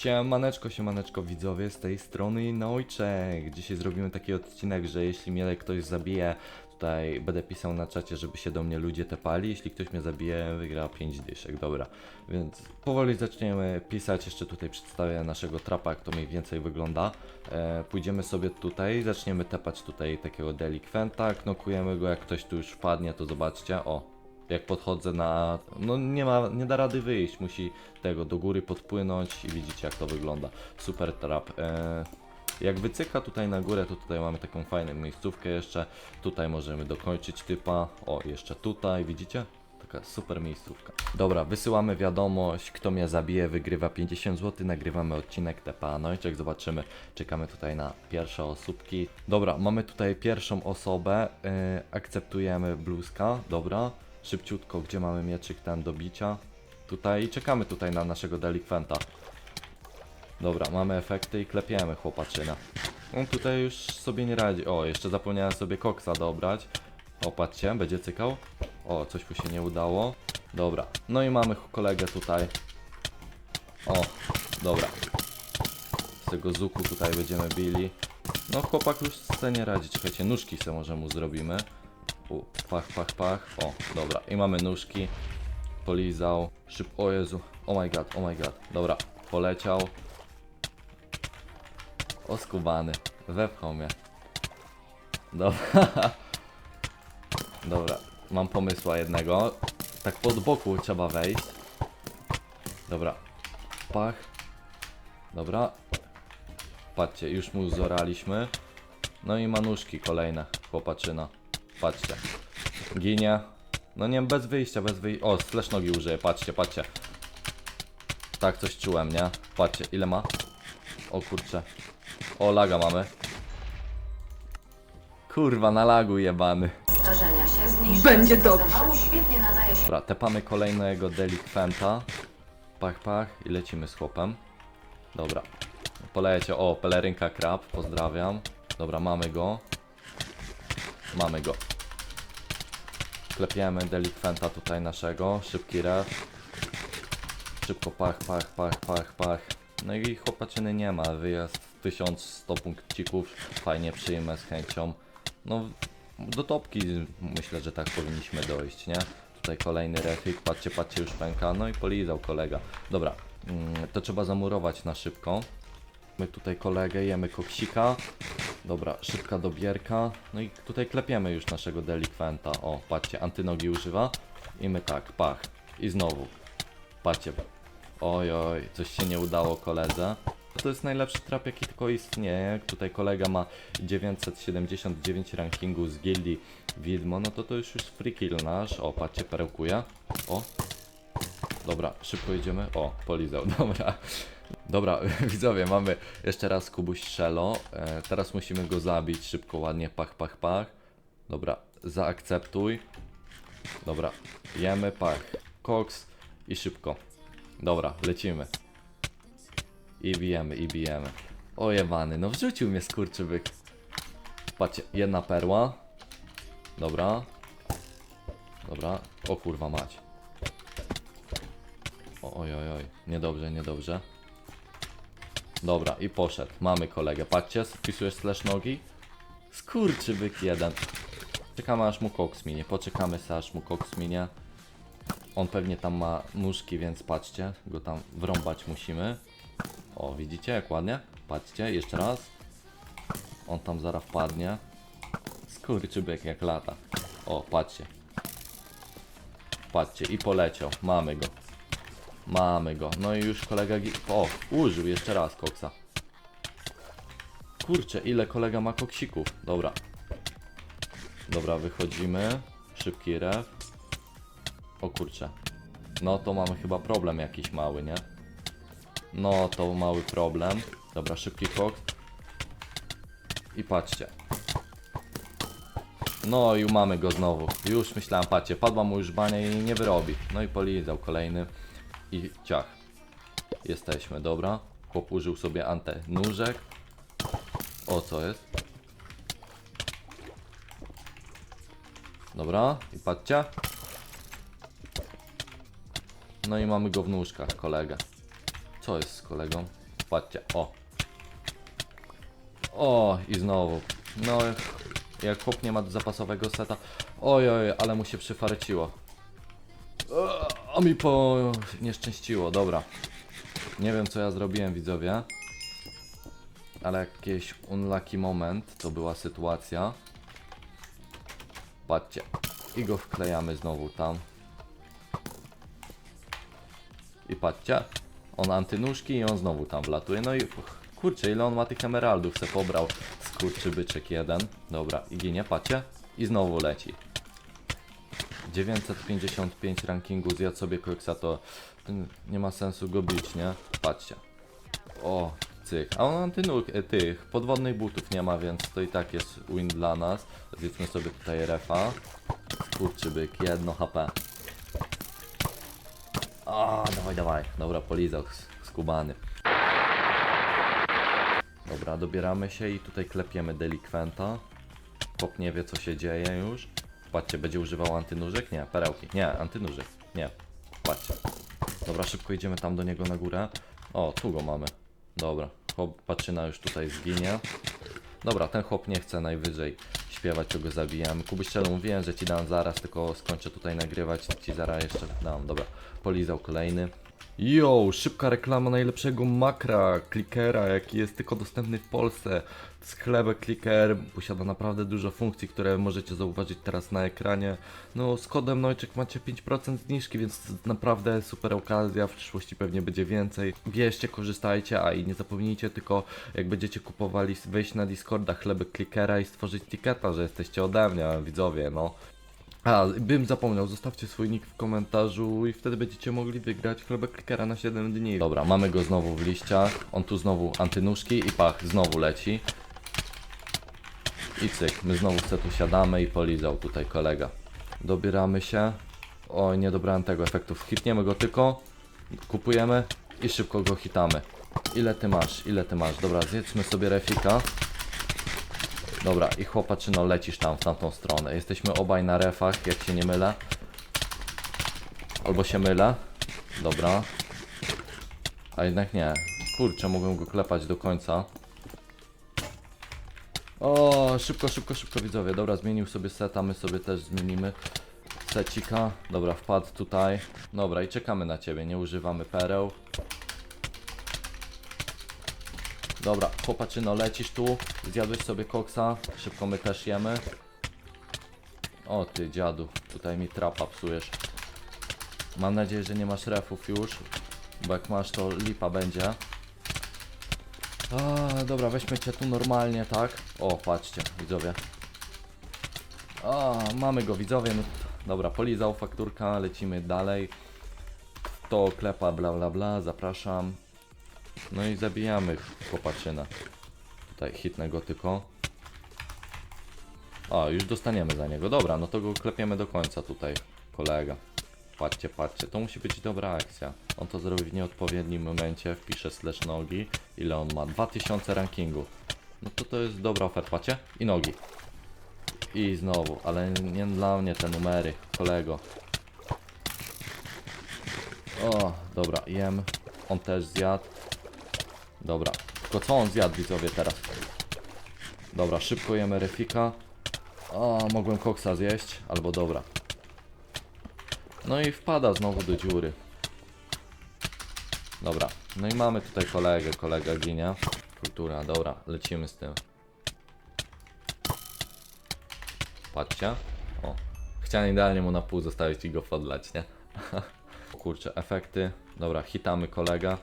Siemaneczko, siemaneczko widzowie, z tej strony Nojczek. Dzisiaj zrobimy taki odcinek, że jeśli mnie ktoś zabije, tutaj będę pisał na czacie, żeby się do mnie ludzie tepali. Jeśli ktoś mnie zabije, wygra 5 dyszek, dobra. Więc powoli zaczniemy pisać, jeszcze tutaj przedstawię naszego trapa, jak to mniej więcej wygląda. E, pójdziemy sobie tutaj, zaczniemy tepać tutaj takiego delikwenta, knokujemy go, jak ktoś tu już wpadnie, to zobaczcie, o, jak podchodzę na. No nie ma, nie da rady wyjść, musi tego do góry podpłynąć i widzicie jak to wygląda. Super trap. E, jak wycyka tutaj na górę, to tutaj mamy taką fajną miejscówkę jeszcze. Tutaj możemy dokończyć typa. O, jeszcze tutaj, widzicie? Taka super miejscówka. Dobra, wysyłamy wiadomość, kto mnie zabije, wygrywa 50 zł, nagrywamy odcinek TPA Nojczek, zobaczymy, czekamy tutaj na pierwsze osóbki. Dobra, mamy tutaj pierwszą osobę, yy, akceptujemy bluzka, dobra, szybciutko, gdzie mamy mieczyk ten do bicia. Tutaj czekamy tutaj na naszego delikwenta. Dobra, mamy efekty i klepiemy chłopaczyna. On tutaj już sobie nie radzi. O, jeszcze zapomniałem sobie koksa dobrać. O, patrzcie, będzie cykał. O, coś mu się nie udało. Dobra, no i mamy kolegę tutaj. O, dobra. Z tego zuku tutaj będziemy bili. No, chłopak już sobie nie radzi. Czekajcie, nóżki sobie może mu zrobimy. Pach, pach, pach. O, dobra, i mamy nóżki. Polizał. Szyb, o Jezu. Oh my god, oh my god. Dobra, poleciał. Oskubany. Wepchał mnie. Dobra. Dobra, mam pomysła jednego. Tak pod boku trzeba wejść. Dobra. Pach. Dobra. Patrzcie, już mu zoraliśmy. No i manuszki kolejne. Chłopaczyna. Patrzcie. Ginie. No nie, bez wyjścia, bez wyjścia. O, slash nogi użyję, patrzcie, patrzcie. Tak, coś czułem, nie? Patrzcie, ile ma? O kurczę. O, laga mamy. Kurwa, na lagu jebany. Starzenia się Będzie dobrze. zawału świetnie nadaje się Dobra, tepamy kolejnego delikwenta. Pach, pach i lecimy z chłopem. Dobra. Polecie. O, pelerynka krab, pozdrawiam. Dobra, mamy go. Mamy go. Klepiemy delikwenta tutaj naszego. Szybki ref. Szybko pach, pach, pach, pach, pach. No i chłopaczyny nie ma. Wyjazd 1100 punkcików. Fajnie przyjmę z chęcią. No, do topki myślę, że tak powinniśmy dojść, nie? Tutaj kolejny refik, patrzcie, patrzcie, już pęka, no i polizał kolega. Dobra, mm, to trzeba zamurować na szybko. My tutaj kolegę, jemy koksika. Dobra, szybka dobierka. No i tutaj klepiemy już naszego delikwenta. O, patrzcie, antynogi używa. I my tak, pach. I znowu. Patrzcie. Oj, oj, coś się nie udało koledze. To jest najlepszy trap, jaki tylko istnieje. Tutaj kolega ma 979 rankingu z gildii Widmo, no to to już jest free kill nasz. O, patrzcie, perełkuje. O. Dobra, szybko idziemy. O, polizał, dobra. Dobra, widzowie, mamy jeszcze raz Kubuś Szelo. E, teraz musimy go zabić szybko, ładnie, pach, pach, pach. Dobra, zaakceptuj. Dobra, jemy, pach, koks i szybko. Dobra, lecimy. I bijemy, i bijemy. O jebany, no wrzucił mnie skurczybyk. Patrzcie, jedna perła. Dobra. Dobra. O kurwa mać. Oj, oj, oj. Niedobrze, niedobrze. Dobra, i poszedł. Mamy kolegę. Patrzcie, wpisujesz slash nogi. Skurczybyk jeden. Czekamy aż mu koks minie. Poczekamy se aż mu koks minie. On pewnie tam ma nóżki, więc patrzcie, go tam wrąbać musimy. O, widzicie jak ładnie? Patrzcie, jeszcze raz. On tam zaraz wpadnie. Skurczybyk jak lata. O, patrzcie. Patrzcie, i poleciał. Mamy go. Mamy go. No i już kolega... O, użył jeszcze raz koksa. Kurczę, ile kolega ma koksików. Dobra. Dobra, wychodzimy. Szybki ref. O kurczę. No to mamy chyba problem jakiś mały, nie? No to mały problem. Dobra, szybki koks. I patrzcie. No i mamy go znowu. Już myślałem, patrzcie, padła mu już bania i nie wyrobi. No i polizał kolejny. I ciach. Jesteśmy, dobra. Chłop użył sobie antenóżek. O, co jest? Dobra, i patrzcie. No i mamy go w nóżkach, kolegę. Co jest z kolegą? Patrzcie, o. O, i znowu. No, jak chłop nie ma zapasowego seta. Oj, ale mu się przyfarciło. Mi po nieszczęściło, dobra. Nie wiem co ja zrobiłem widzowie. Ale jakiś unlucky moment to była sytuacja. Patrzcie. I go wklejamy znowu tam. I patrzcie. On antynóżki i on znowu tam wlatuje. No i kurczę, ile on ma tych emeraldów se pobrał. Skurczy byczek jeden. Dobra, i ginie, patrzcie. I znowu leci. 955 rankingu, zjadł sobie koksa, to nie ma sensu go bić, nie? Patrzcie. O, cyk. A on antynóg, e, tych podwodnych butów nie ma, więc to i tak jest win dla nas. Zjedzmy sobie tutaj refa. Kurczybyk, jedno HP. O, dawaj, dawaj. Dobra, polizał sk- skubany. Dobra, dobieramy się i tutaj klepiemy delikwenta. Chłop nie wie co się dzieje już. Patrzcie, będzie używał antynóżek? Nie, perełki. Nie, antynóżek. Nie. Patrzcie. Dobra, szybko idziemy tam do niego na górę. O, tu go mamy. Dobra, chłop patrzyna już tutaj zginie. Dobra, ten chłop nie chce najwyżej śpiewać, to go zabijamy. Kubyszczelu, mówiłem, że ci dam zaraz, tylko skończę tutaj nagrywać, ci zaraz jeszcze dam. Dobra, polizał kolejny. Yo, szybka reklama najlepszego makra, klikera, jaki jest tylko dostępny w Polsce. Sklep Clicker posiada naprawdę dużo funkcji, które możecie zauważyć teraz na ekranie. No, z kodem Nojczyk macie 5% zniżki, więc naprawdę super okazja, w przyszłości pewnie będzie więcej. Bierzcie, korzystajcie, a i nie zapomnijcie tylko, jak będziecie kupowali, wejść na Discorda chlebek Clickera i stworzyć tiketa, że jesteście ode mnie, widzowie, no. A, bym zapomniał, zostawcie swój nick w komentarzu i wtedy będziecie mogli wygrać chlebek klikera na 7 dni. Dobra, mamy go znowu w liściach. On tu znowu antynóżki i pach, znowu leci. I cyk, my znowu se tu siadamy i polizał tutaj kolega. Dobieramy się. Oj, nie dobrałem tego efektu. Hitniemy go tylko, kupujemy i szybko go hitamy. Ile ty masz? Ile ty masz? Dobra, zjedzmy sobie refika. Dobra, i chłopaczyno, lecisz tam w tamtą stronę. Jesteśmy obaj na refach, jak się nie mylę. Albo się mylę. Dobra. A jednak nie. Kurczę, mogłem go klepać do końca. O, szybko, szybko, szybko widzowie. Dobra, zmienił sobie seta, my sobie też zmienimy secika. Dobra, wpadł tutaj. Dobra, i czekamy na ciebie, nie używamy pereł. Dobra, chłopaczyno, lecisz tu, zjadłeś sobie koksa, szybko my też jemy. O ty dziadu, tutaj mi trapa psujesz. Mam nadzieję, że nie masz refów już, bo jak masz to lipa będzie. A, dobra, weźmy cię tu normalnie, tak? O, patrzcie, widzowie. A, mamy go, widzowie. No, dobra, polizał fakturka, lecimy dalej. To klepa, bla bla bla, zapraszam. No i zabijamy chłopaczynę. Tutaj hitnę go tylko. O, już dostaniemy za niego. Dobra, no to go klepiemy do końca tutaj, kolega. Patrzcie, patrzcie, to musi być dobra akcja. On to zrobi w nieodpowiednim momencie, wpisze slash nogi. Ile on ma? 2000 rankingu. No to to jest dobra oferta, patrzcie? I nogi. I znowu, ale nie dla mnie te numery, kolego. O, dobra, jem. On też zjadł. Dobra, tylko co on zjadł widzowie teraz? Dobra, szybko jemy refika. O, mogłem koksa zjeść, albo dobra. No i wpada znowu do dziury. Dobra, no i mamy tutaj kolegę, kolega ginie. Kultura, dobra, lecimy z tym. Patrzcie. O, chciałem idealnie mu na pół zostawić i go podlać, nie? kurczę, efekty. Dobra, hitamy kolega.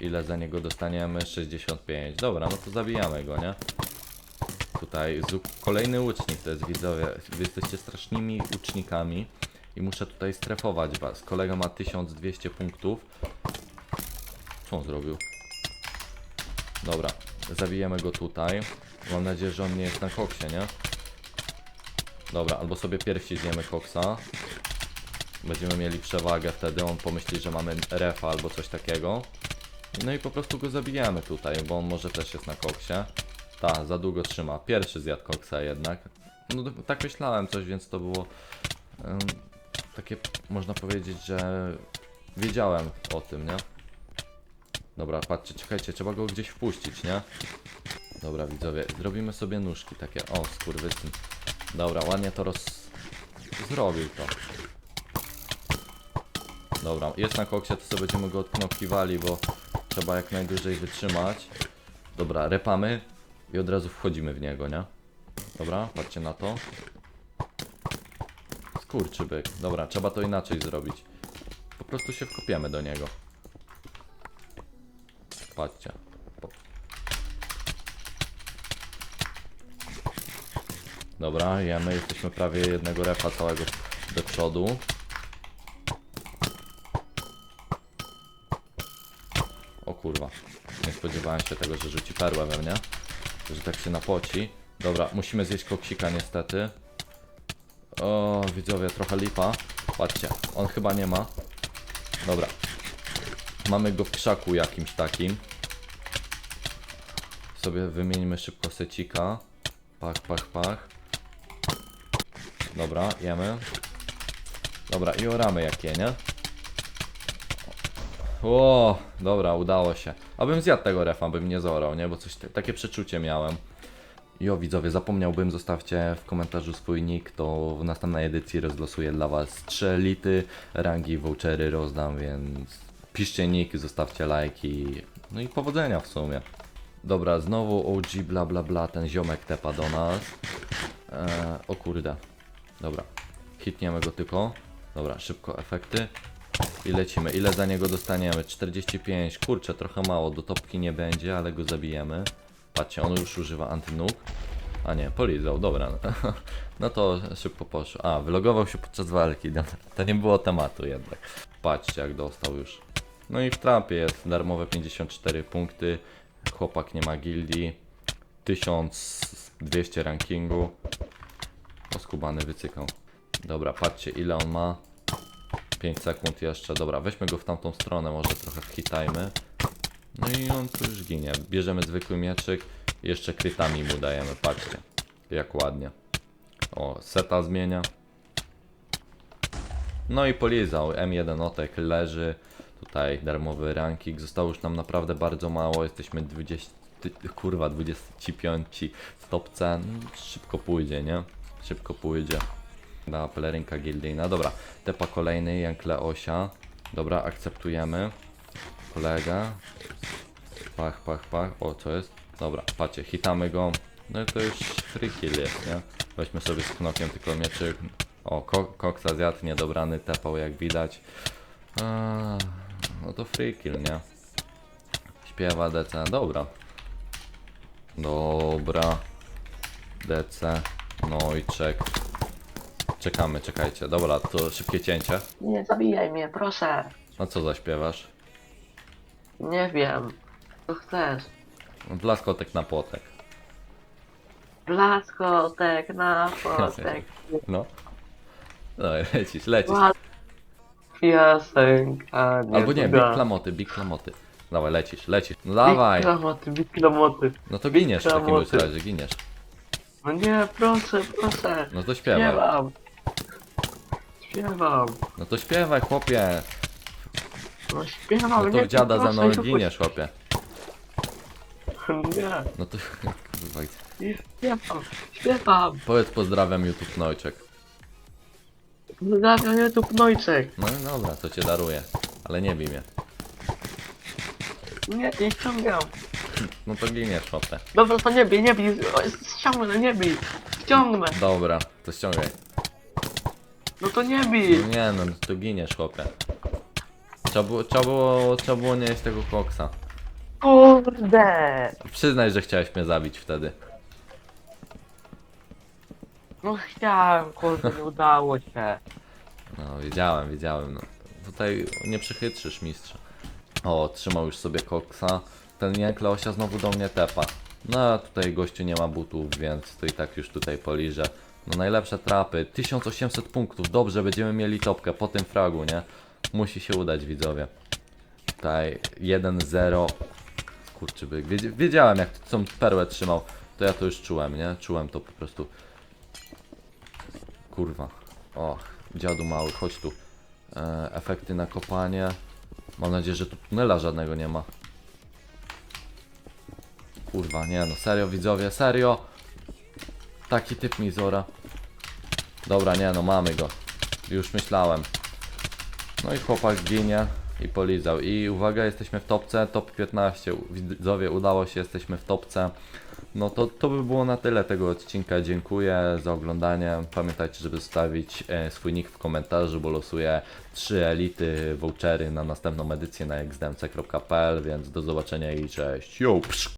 Ile za niego dostaniemy? 65. Dobra, no to zabijamy go, nie? Tutaj kolejny łucznik to jest widzowie. Wy jesteście strasznymi łucznikami i muszę tutaj strefować was. Kolega ma 1200 punktów. Co on zrobił? Dobra, zabijemy go tutaj. Mam nadzieję, że on nie jest na koksie, nie? Dobra, albo sobie pierwsi zjemy koksa. Będziemy mieli przewagę wtedy, on pomyśli, że mamy refa albo coś takiego. No i po prostu go zabijamy tutaj, bo on może też jest na koksie. Ta, za długo trzyma. Pierwszy zjadł koksa jednak. No tak myślałem coś, więc to było em, takie, można powiedzieć, że wiedziałem o tym, nie? Dobra, patrzcie, czekajcie, trzeba go gdzieś wpuścić, nie? Dobra, widzowie, zrobimy sobie nóżki takie. O, skurwysyn. Dobra, ładnie to roz... Zrobił to. Dobra, jest na koksie, to sobie będziemy go odknokiwali, bo trzeba jak najdłużej wytrzymać. Dobra, repamy i od razu wchodzimy w niego, nie? Dobra, patrzcie na to. Skurczybyk. Dobra, trzeba to inaczej zrobić. Po prostu się wkopiemy do niego. Patrzcie. Dobra, jemy, jesteśmy prawie jednego refa całego do przodu. O kurwa, nie spodziewałem się tego, że rzuci perłę we mnie. Że tak się napoci. Dobra, musimy zjeść koksika niestety. O, widzowie, trochę lipa. Patrzcie, on chyba nie ma. Dobra. Mamy go w krzaku jakimś takim. Sobie wymieńmy szybko secika. Pach, pach, pach. Dobra, jemy. Dobra, i oramy jakie, nie? O, dobra, udało się. Abym zjadł tego refa, bym nie zorał, nie? Bo coś takie przeczucie miałem. Jo, widzowie, zapomniałbym, zostawcie w komentarzu swój nick, to w następnej edycji rozlosuję dla was 3 elity, rangi, vouchery rozdam, więc piszcie nick, zostawcie lajki, no i powodzenia w sumie. Dobra, znowu OG bla bla bla, ten ziomek tepa do nas. Eee, o kurde. Dobra, hitniemy go tylko. Dobra, szybko efekty. I lecimy. Ile za niego dostaniemy? 45. Kurczę, trochę mało. Do topki nie będzie, ale go zabijemy. Patrzcie, on już używa antynóg. A nie, polizał, dobra. No to szybko poszło. A, wylogował się podczas walki. Dobra, To nie było tematu jednak. Patrzcie, jak dostał już. No i w trapie jest darmowe 54 punkty. Chłopak nie ma gildii. 1200 rankingu. Oskubany wycykał. Dobra, patrzcie ile on ma. 5 sekund jeszcze. Dobra, weźmy go w tamtą stronę, może trochę whitajmy. No i on tu już ginie. Bierzemy zwykły mieczyk jeszcze krytami mu dajemy, patrzcie. Jak ładnie. O, seta zmienia. No i polizał. M1 otek leży. Tutaj darmowy ranking. Zostało już nam naprawdę bardzo mało. Jesteśmy 20, kurwa 25 w topce. No, szybko pójdzie, nie? Szybko pójdzie. Da pelerynka gildyjna. Dobra, tepa kolejny, Jankle Osia. Dobra, akceptujemy. Kolega. Pach, pach, pach. O, co jest? Dobra, patrzcie, hitamy go. No i to już free kill jest, nie? Weźmy sobie z knokiem tylko mieczyk. O, ko koksa zjadł, niedobrany tepał jak widać. A, no to free kill, nie? Śpiewa DC, dobra. Dobra. DC, Nojczek. Czekamy, czekajcie. Dobra, to szybkie cięcie. Nie zabijaj mnie, proszę. A co zaśpiewasz? Nie wiem. Co chcesz? Blaskotek na płotek. Blaskotek na potek. No. No, lecisz, lecisz. Ład- Piosenka nie Albo nie, big klamoty, big klamoty. Dawaj, lecisz, lecisz. No Big dawaj. klamoty, big klamoty. No to giniesz w takim bądź razie, giniesz. No nie, proszę, proszę. No to śpiewaj. Śpiewam. No to śpiewaj, chłopie. No śpiewam, No to nie, w dziada za proszę, mną giniesz, chłopie. Nie, No to kurwa. nie śpiewam. Śpiewam. Powiedz pozdrawiam YouTube Nojczek. Pozdrawiam YouTube Nojczek. No i dobra, to cię daruję. Ale nie bij mnie. Nie, nie ściągam. No to giniesz, chłopie. Dobra, to nie bij, nie bij. O, Ściągnę, nie bij. Ściągnę. Dobra, to ściągaj. No to nie bij. No nie no, to giniesz, chłopie. Trzeba było, trzeba było, trzeba było nie jeść tego koksa. Kurde. Przyznaj, że chciałeś mnie zabić wtedy. No chciałem, kurde, nie udało się. No, wiedziałem, wiedziałem. No. Tutaj nie przychytrzysz mistrza. O, trzymał już sobie koksa. Ten Jankle Osia znowu do mnie tepa. No, a tutaj gościu nie ma butów, więc to i tak już tutaj poliżę. No najlepsze trapy. 1800 punktów. Dobrze, będziemy mieli topkę po tym fragu, nie? Musi się udać, widzowie. Tutaj 1-0. Skurczybyk. Wiedz- Wiedziałem, jak tą perłę trzymał. To ja to już czułem, nie? Czułem to po prostu. Kurwa. Och, dziadu mały, chodź tu. E, efekty na kopanie. Mam nadzieję, że tu tunela żadnego nie ma. kurwa, nie no, serio widzowie, serio? Taki typ mi zora. Dobra, nie no, mamy go. Już myślałem. No i chłopak ginie i polizał. I uwaga, jesteśmy w topce, top 15. Widzowie, udało się, jesteśmy w topce. No to, to by było na tyle tego odcinka. Dziękuję za oglądanie. Pamiętajcie, żeby zostawić e, swój nick w komentarzu, bo losuję 3 elity vouchery na następną edycję na xdmc.pl, więc do zobaczenia i cześć. Yo.